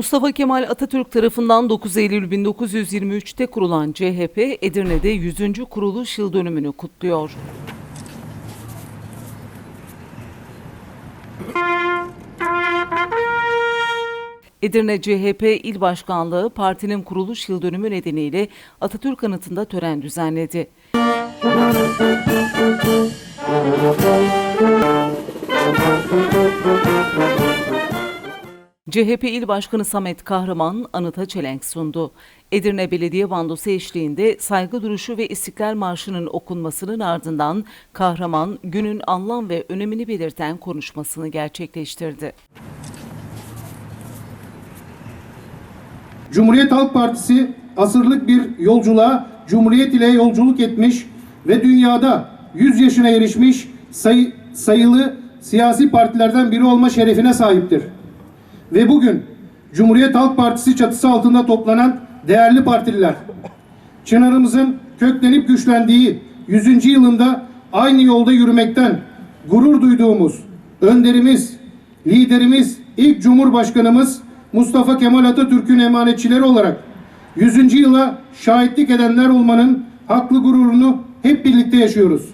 Mustafa Kemal Atatürk tarafından 9 Eylül 1923'te kurulan CHP, Edirne'de 100. kuruluş yıl dönümünü kutluyor. Edirne CHP İl Başkanlığı partinin kuruluş yıl dönümü nedeniyle Atatürk anıtında tören düzenledi. CHP İl Başkanı Samet Kahraman anıta çelenk sundu. Edirne Belediye Bandosu eşliğinde saygı duruşu ve İstiklal Marşı'nın okunmasının ardından Kahraman günün anlam ve önemini belirten konuşmasını gerçekleştirdi. Cumhuriyet Halk Partisi asırlık bir yolculuğa Cumhuriyet ile yolculuk etmiş ve dünyada 100 yaşına erişmiş sayı, sayılı siyasi partilerden biri olma şerefine sahiptir. Ve bugün Cumhuriyet Halk Partisi çatısı altında toplanan değerli partililer, Çınarımızın köklenip güçlendiği 100. yılında aynı yolda yürümekten gurur duyduğumuz önderimiz, liderimiz, ilk Cumhurbaşkanımız Mustafa Kemal Atatürk'ün emanetçileri olarak 100. yıla şahitlik edenler olmanın haklı gururunu hep birlikte yaşıyoruz.